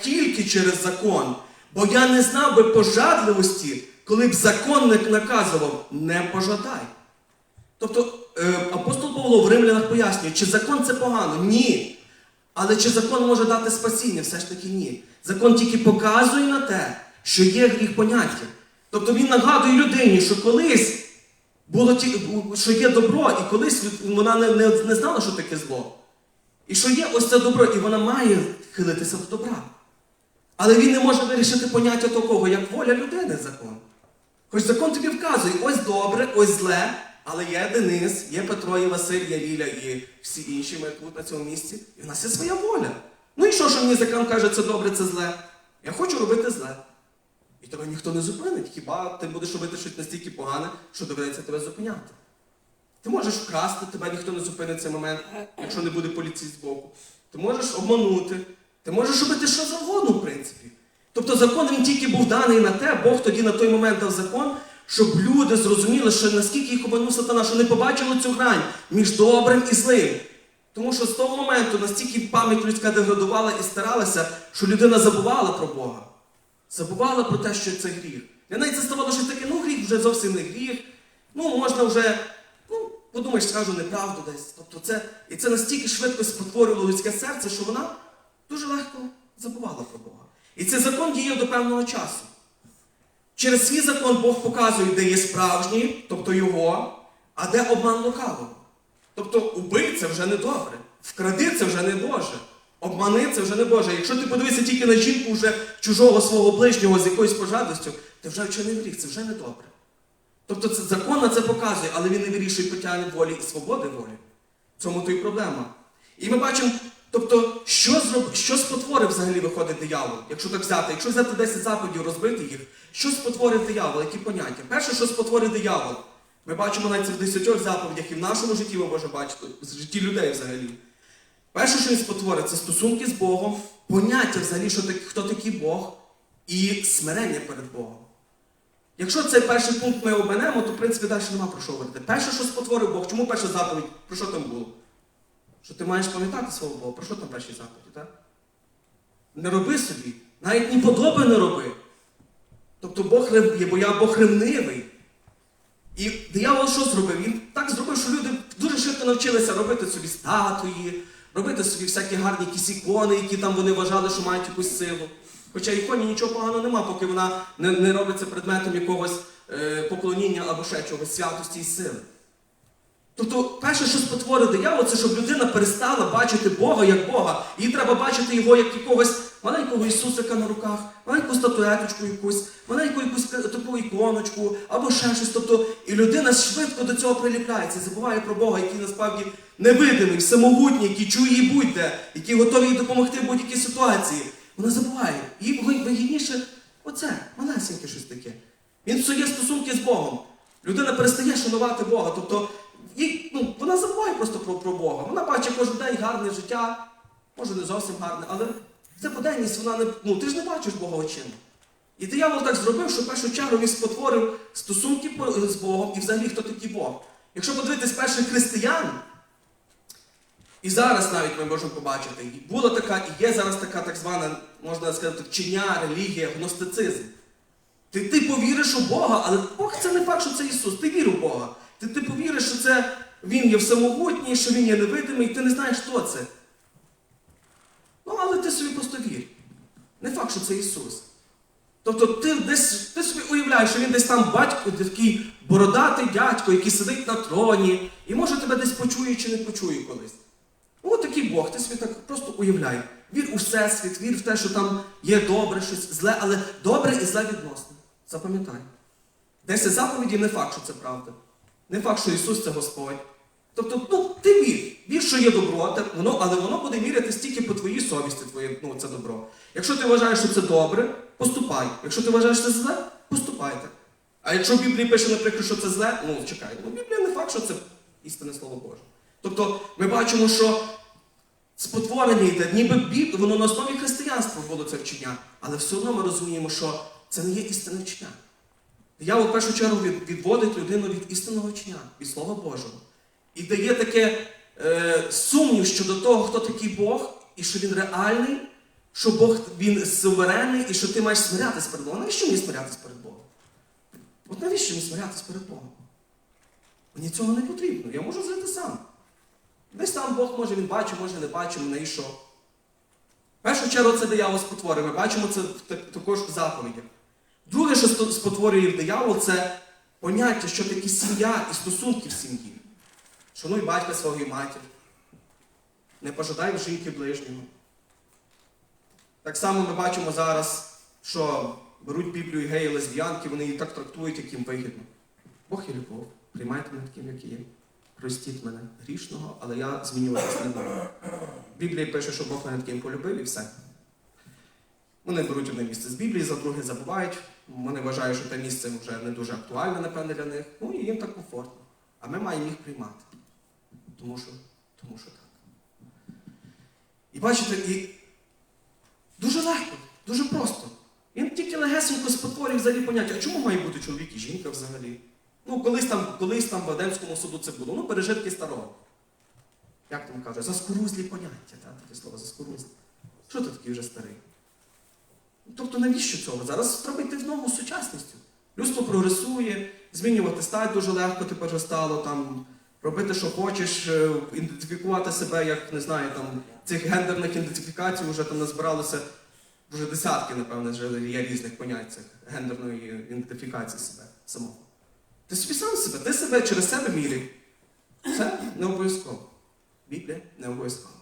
тільки через закон, бо я не знав би пожадливості, коли б законник наказував не пожадай. Тобто е, апостол Павло в римлянах пояснює, чи закон це погано? Ні. Але чи закон може дати спасіння? Все ж таки ні. Закон тільки показує на те, що є гріх поняття. Тобто він нагадує людині, що колись було ті, що є добро, і колись вона не, не, не знала, що таке зло. І що є ось це добро, і вона має хилитися до добра. Але він не може вирішити поняття такого, як воля людини закон. Хоч закон тобі вказує, ось добре, ось зле, але є Денис, є Петро, є Василь, є Ліля і всі інші ми тут на цьому місці. І в нас є своя воля. Ну і що, що мені закон каже, це добре, це зле? Я хочу робити зле. І тебе ніхто не зупинить. Хіба ти будеш робити щось настільки погане, що доведеться тебе зупиняти? Ти можеш вкрасти, тебе ніхто не зупинить цей момент, якщо не буде поліції збоку. Ти можеш обманути, ти можеш робити що завгодно, в принципі. Тобто закон він тільки був даний на те, Бог тоді на той момент дав закон, щоб люди зрозуміли, що наскільки їх обманув сатана, що не побачили цю грань між добрим і злим. Тому що з того моменту настільки пам'ять людська деградувала і старалася, що людина забувала про Бога. Забувала про те, що це гріх. Неї це ставало щось таке, ну гріх вже зовсім не гріх. Ну, можна вже, подумаєш, скажу неправду десь. Тобто це, і це настільки швидко спотворювало людське серце, що вона дуже легко забувала про Бога. І цей закон діяв до певного часу. Через свій закон Бог показує, де є справжній, тобто його, а де обман лукавого. Тобто убий це вже не добре, вкради це вже не Боже, обмани це вже не Боже. Якщо ти подивишся тільки на жінку вже чужого свого ближнього з якоюсь пожадливістю, ти вже вчинив гріх, це вже не добре. Тобто це, закон на це показує, але він не вирішує питання волі і свободи волі. В цьому то й проблема. І ми бачимо, тобто, що, зроб... що спотворив взагалі виходить диявол, якщо так взяти, якщо взяти 10 заповідей, розбити їх, що спотворив диявол, які поняття? Перше, що спотворив диявол, ми бачимо навіть це в 10 заповідях і в нашому житті ми можемо бачити, в житті людей взагалі. Перше, що він спотворив, це стосунки з Богом, поняття взагалі, що так, хто такий Бог, і смирення перед Богом. Якщо цей перший пункт ми обманемо, то в принципі далі нема про що говорити. Перше, що спотворив Бог, чому перша заповідь? Про що там було? Що ти маєш пам'ятати свого Бога? Про що там перші заповіді, так? Не роби собі, навіть ні подоби не роби. Тобто Бог є, бо я Бог ревнивий. І диявол що зробив? Він так зробив, що люди дуже швидко навчилися робити собі статуї, робити собі всякі гарні якісь ікони, які там вони вважали, що мають якусь силу. Хоча іконі нічого поганого нема, поки вона не, не робиться предметом якогось е, поклоніння або ще чогось святості і сили. Тобто, перше, що спотворив диявол, це щоб людина перестала бачити Бога як Бога. Їй треба бачити його як якогось маленького Ісусика на руках, маленьку статуеточку якусь, маленьку якусь таку іконочку, або ще щось. Тобто, і людина швидко до цього приліпляється, забуває про Бога, який насправді невидимий, всемогутній, який чує її будь-де, який готовий допомогти в будь-якій ситуації. Вона забуває. Їй ви- вигідніше оце, малесеньке щось таке. Він псує стосунки з Богом. Людина перестає шанувати Бога. Тобто, їй, ну, вона забуває просто про, про Бога. Вона бачить кожен день гарне життя, може не зовсім гарне, але це буденність, вона не. Ну, ти ж не бачиш Бога очима. І диявол так зробив, що в першу чергу він спотворив стосунки з Богом і взагалі хто такий Бог. Якщо подивитись перших християн, і зараз навіть ми можемо побачити, і була така, і є зараз така так звана, можна сказати, вчення, релігія, гностицизм. Ти, ти повіриш у Бога, але Бог це не факт, що це Ісус. Ти вір у Бога. Ти, ти повіриш, що це Він є всемогутній, що Він є невидимий, ти не знаєш, хто це. Ну, але ти собі просто вір. Не факт, що це Ісус. Тобто ти десь ти собі уявляєш, що він десь там батько, такий бородатий дядько, який сидить на троні, і може тебе десь почує чи не почує колись. От такий Бог, ти собі так просто уявляй. Вір у всесвіт, вір в те, що там є добре, щось зле, але добре і зле відносно. Запам'ятай. Десять заповідей не факт, що це правда. Не факт, що Ісус це Господь. Тобто, ну, ти вір. Вір, що є добро, те- воно, але воно буде мірятись тільки по твоїй совісті, твоє, ну, це добро. Якщо ти вважаєш, що це добре, поступай. Якщо ти вважаєш, що це зле, поступай так. А якщо в Біблії пише, наприклад, що це зле, ну чекай, ну Біблія не факт, що це істинне слово Боже. Тобто ми бачимо, що спотворення йде, ніби воно на основі християнства було це вчення, але все одно ми розуміємо, що це не є істинне вчення. Диявол в першу чергу відводить людину від істинного вчення, від Слова Божого. І дає таке е, сумнів щодо того, хто такий Бог, і що він реальний, що Бог він суверенний і що ти маєш смирятися перед Богом. Навіщо мені смирятися перед Богом? От навіщо мені смирятися перед Богом? Мені цього не потрібно. Я можу жити сам. Бог може він бачить, може не мене і що. В першу чергу це диявол спотворив. Ми бачимо це також в заповідях. Друге, що спотворює диявол, це поняття, що таке сім'я і стосунки в сім'ї. Шануй батька свого і матір. Не пожадай в жінки ближнього. Так само ми бачимо зараз, що беруть Біблію геї лесбіянки, вони її так трактують, як їм вигідно. Бог є любов. Приймайте мене таким, як є. Простіть мене грішного, але я змінюватися не буду. Біблія пише, що Бог мене таким полюбив і все. Вони беруть одне місце з Біблії, за друге забувають. Вони вважають, що те місце вже не дуже актуальне, напевне, для них. Ну і їм так комфортно. А ми маємо їх приймати. Тому що, тому що так. І бачите, і дуже легко, дуже просто. Він тільки легесенько спотворює взагалі поняття, а чому має бути чоловік і жінка взагалі? Ну, колись там, колись там в Адемському суду це було. Ну, пережитки старого. Як там кажуть, заскорузлі поняття, так, таке слово заскорузлі. Що ти такий вже старий? Тобто навіщо цього? Зараз треба йти в ногу з сучасністю. Людство прогресує, змінювати стать дуже легко тепер вже стало, там, робити, що хочеш, е, ідентифікувати себе, як не знаю, там, цих гендерних ідентифікацій вже там назбиралося вже десятки, напевне, вже є різних понять цих гендерної ідентифікації себе самого. Ти собі сам себе, ти себе через себе міряй. Це не обов'язково. Біблія не обов'язково.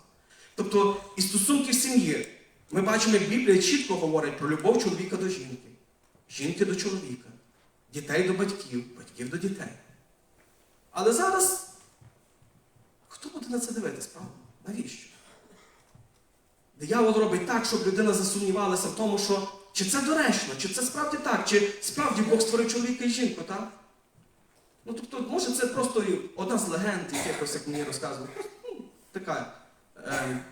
Тобто, і стосунки в сім'ї. Ми бачимо, як Біблія чітко говорить про любов чоловіка до жінки, жінки до чоловіка, дітей до батьків, батьків до дітей. Але зараз хто буде на це дивитись, правда? Навіщо? Диявол робить так, щоб людина засумнівалася в тому, що чи це доречно, чи це справді так, чи справді Бог створив чоловіка і жінку, так? Ну, тобто, може, це просто одна з легенд, якихось, як мені розказували. Ну, така. Е,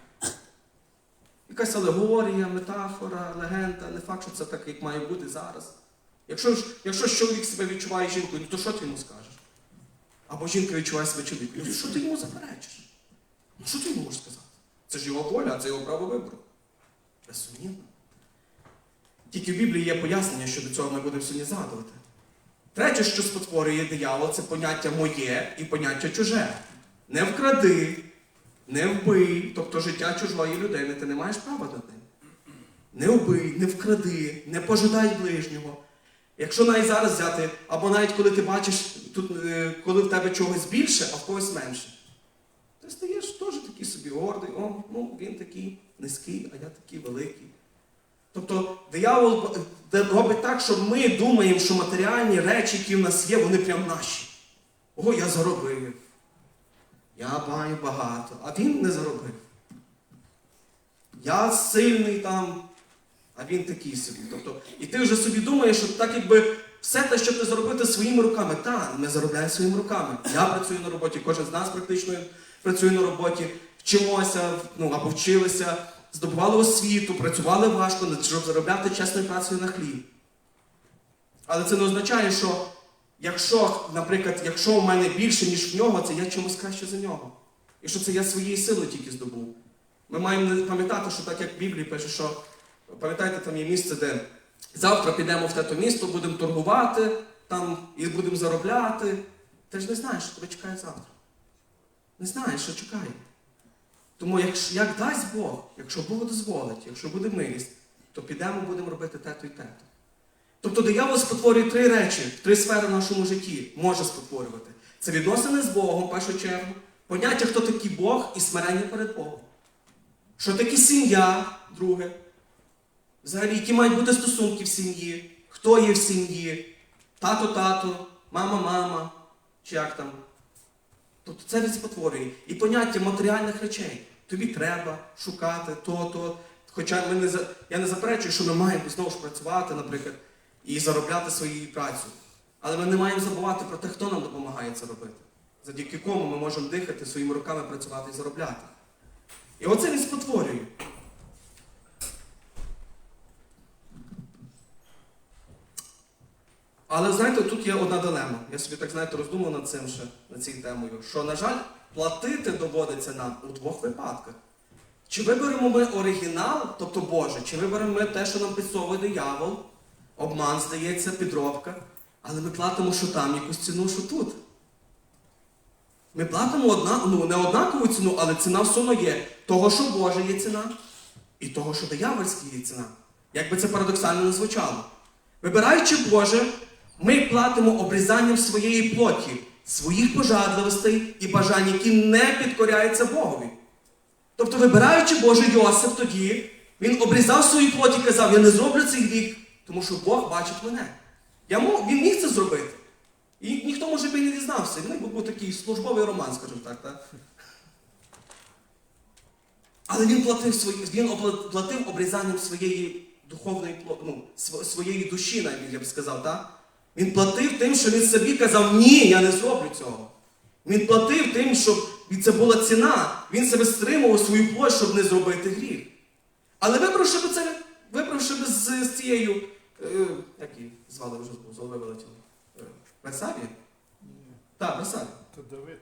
якась алегорія, метафора, легенда, не факт, що це так, як має бути зараз. Якщо якщо чоловік себе відчуває жінкою, ну то що ти йому скажеш? Або жінка відчуває себе чоловіком, ну що ти йому заперечиш? Ну що ти йому можеш сказати? Це ж його воля, це його право вибору. Безсумнівно. Тільки в Біблії є пояснення, що до цього ми будемо сьогодні згадувати. Третє, що спотворює диявол, це поняття моє і поняття чуже. Не вкради, не вбий, тобто життя чужої людини, ти не маєш права над ним. Не вбий, не вкради, не пожидай ближнього. Якщо навіть зараз взяти, або навіть коли ти бачиш, тут, е, коли в тебе чогось більше, а в когось менше, ти стаєш теж такий собі гордий, о, ну він такий низький, а я такий великий. Тобто диявол робить так, що ми думаємо, що матеріальні речі, які в нас є, вони прям наші. О, я заробив. Я маю багато, а він не заробив. Я сильний там, а він такий собі. Тобто, і ти вже собі думаєш, що так якби все те, що ти заробити своїми руками, та, ми заробляємо своїми руками. Я працюю на роботі, кожен з нас практично працює на роботі, вчимося, ну або вчилися, здобували освіту, працювали важко, щоб заробляти чесною працею на хліб. Але це не означає, що якщо, наприклад, якщо у мене більше, ніж в нього, це я чомусь краще за нього. І що це я своєю силою тільки здобув. Ми маємо пам'ятати, що так як в Біблії пише, що пам'ятаєте, там є місце, де завтра підемо в те місто, будемо торгувати там і будемо заробляти. Ти ж не знаєш, що тебе чекає завтра. Не знаєш, що чекає. Тому як, як дасть Бог, якщо Бог дозволить, якщо буде милість, то підемо, будемо робити те-то і те-то. Тобто диявол спотворює три речі, три сфери в нашому житті може спотворювати. Це відносини з Богом, в першу чергу, поняття, хто такий Бог і смирення перед Богом. Що таке сім'я, друге. Взагалі, які мають бути стосунки в сім'ї, хто є в сім'ї, тато-тато, мама-мама, чи як там. Тобто це він спотворює. І поняття матеріальних речей. Тобі треба шукати то-то. Хоча ми не за... я не заперечую, що ми маємо знову ж працювати, наприклад, і заробляти свою працю. Але ми не маємо забувати про те, хто нам допомагає це робити. Завдяки кому ми можемо дихати, своїми руками працювати і заробляти. І оце він спотворює. Але знаєте, тут є одна дилема. Я собі так знаєте, роздумав над цим ще, над цією темою. Що, на жаль, платити доводиться нам у двох випадках. Чи виберемо ми оригінал, тобто Боже, чи виберемо ми те, що нам підсовує диявол, обман, здається, підробка, але ми платимо, що там якусь ціну, що тут. Ми платимо одна, ну, не однакову ціну, але ціна все одно є. Того, що Боже є ціна, і того, що диявольська є ціна. Як би це парадоксально не звучало. Вибираючи Боже, ми платимо обрізанням своєї плоті, своїх пожадливостей і бажань, які не підкоряються Богові. Тобто, вибираючи Боже Йосип тоді, він обрізав свою плоті і казав, я не зроблю цей гріх, тому що Бог бачить мене. Я мог, він міг це зробити. І ніхто, може би, не дізнався. Він був такий службовий роман, скажімо так. так? Але він платив, свої, він платив обрізанням своєї духовної ну, своєї душі, навіть я б сказав, так? Він платив тим, що він собі казав, ні, я не зроблю цього. Він платив тим, щоб і це була ціна. Він себе стримував свою плоть, щоб не зробити гріх. Але вибравши би це, вибравши би з, з цією, е, як її звали вже з голови вилетіло? Е, Версавія? Так, Версавія. То Давид.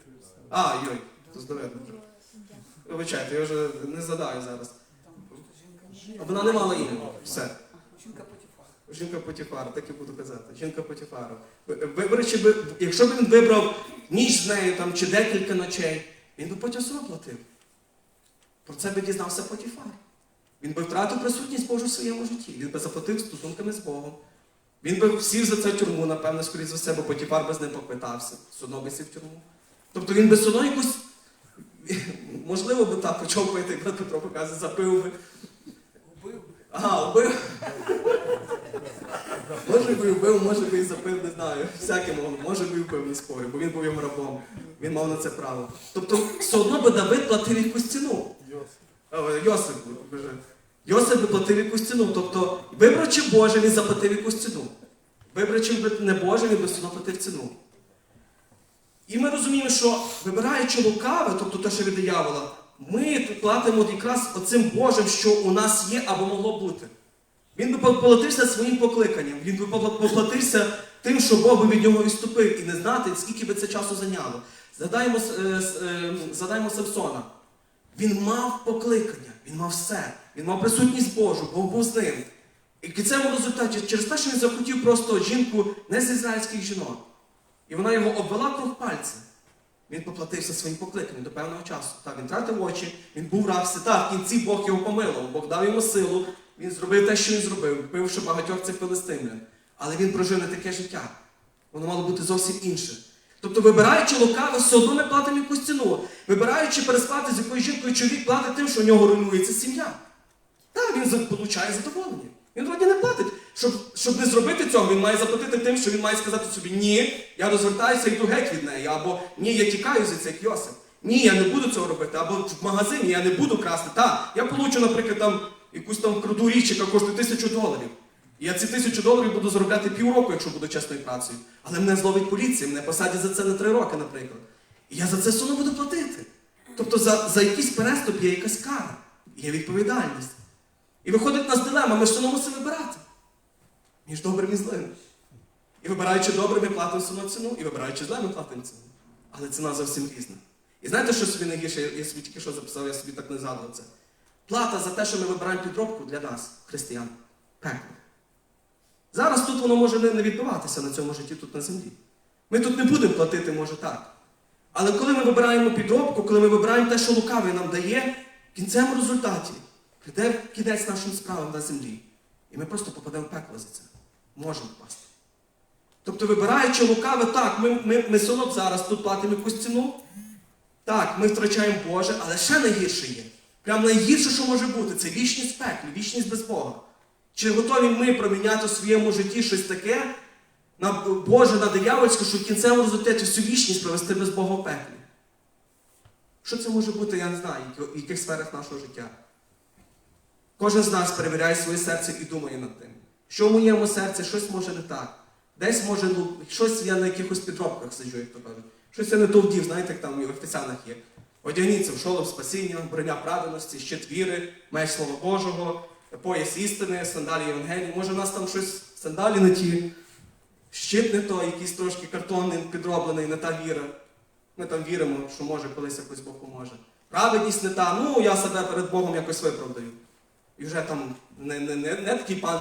А, йой, то здоров'я. Вибачайте, я вже не задаю зараз. Вона не мала імені. Все. Жінка Потіфара. Жінка Потіфара, так і буду казати. Жінка Потіфара. Виборчи би, якщо б він вибрав ніч з нею там, чи декілька ночей, він би потім платив. Про це би дізнався Потіфар. Він би втратив присутність Божу в своєму житті. Він би заплатив стосунками з Богом. Він би сів за це в тюрму, напевно, скоріше за все, бо Потіфар би з ним поквитався. Все одно би сів в тюрму. Тобто він би все одно якусь, можливо, би так почав пити, як Петро показує, запив би. Убив. Ага, вбив. Може би вбив, може би запив, не знаю. Всяке могло. Може би і вбив, не бо він був його рабом. Він мав на це право. Тобто, все одно би Давид платив якусь ціну. Йосип. Е, Йосип, би платив якусь ціну. Тобто, вибрачи Боже, він заплатив якусь ціну. Вибрачи не Боже, він би все одно платив ціну. І ми розуміємо, що вибираючи лукаве, тобто те, що від диявола, ми платимо якраз оцим Божим, що у нас є або могло бути. Він би поплатився своїм покликанням, він би поплатився тим, що Бог би від нього відступив, і не знати, скільки би це часу зайняло. Згадаємо, е, е, згадаємо Самсона. Він мав покликання, він мав все, він мав присутність Божу, Бог був з ним. І в кінцевому результаті, через те, що він захотів просто жінку не з ізраїльських жінок, і вона його обвела круг пальця. Він поплатився своїм покликанням до певного часу. Так, він тратив очі, він був рабся. Так, в кінці Бог його помилував, Бог дав йому силу, він зробив те, що він зробив, вбивши багатьох цих филистимлян. Але він прожив не таке життя. Воно мало бути зовсім інше. Тобто, вибираючи лукаве, все одно ми платимо якусь ціну. Вибираючи переспати з якоюсь жінкою, чоловік платить тим, що у нього руйнується сім'я. Так, він за- получає задоволення. Він вроді не платить. Щоб, щоб не зробити цього, він має заплатити тим, що він має сказати собі, ні, я розвертаюся і йду геть від неї, або ні, я тікаю звідси, як Йосип. Ні, я не буду цього робити, або в магазині я не буду красти. Так, я получу, наприклад, там якусь там круду річ, яка коштує тисячу доларів. І я ці тисячу доларів буду заробляти півроку, якщо буду чесною працею. Але мене зловить поліція, мене посадять за це на три роки, наприклад. І я за це одно буду платити. Тобто за, за якийсь переступ є якась кара, є відповідальність. І виходить нас дилема, ми ж одно вибирати. Між добрим і злим. І вибираючи добре, ми платимо одно ціну, і вибираючи зле, ми платимо ціну. Але ціна зовсім різна. І знаєте, що собі найгірше, я собі тільки що записав, я собі так не згадував це. Плата за те, що ми вибираємо підробку для нас, християн, пекло. Зараз тут воно може не відбуватися на цьому житті тут на землі. Ми тут не будемо платити, може так. Але коли ми вибираємо підробку, коли ми вибираємо те, що лукавий нам дає, в кінцевому результаті прийде кінець нашим справам на землі. І ми просто попадемо в пекло за це. Можемо впасти. Тобто, вибираючи лукаве, так, ми, ми, ми одно зараз тут платимо якусь ціну. Так, ми втрачаємо Боже, але ще найгірше є. Прям найгірше, що може бути, це вічність пеклі, вічність без Бога. Чи готові ми проміняти у своєму житті щось таке на Боже, на диявольське, що в кінцевому результаті всю вічність провести без Бога в пеклі? Що це може бути, я не знаю, в яких сферах нашого життя. Кожен з нас перевіряє своє серце і думає над тим, що в моєму серці щось може не так. Десь може, ну, щось я на якихось підробках сиджу, як то кажуть. Щось я не то вдів, знаєте, як там в офіціанах є. Одягніться в шолом спасіння, броня праведності, щит віри, меч Слова Божого, пояс істини, сандалі Євангелії. Може, у нас там щось сандалі не ті, щит не то, якийсь трошки картонний, підроблений, не та віра. Ми там віримо, що може колись якось Бог поможе. праведність не та, ну я себе перед Богом якось виправдаю. І вже там не, не, не, не такий пан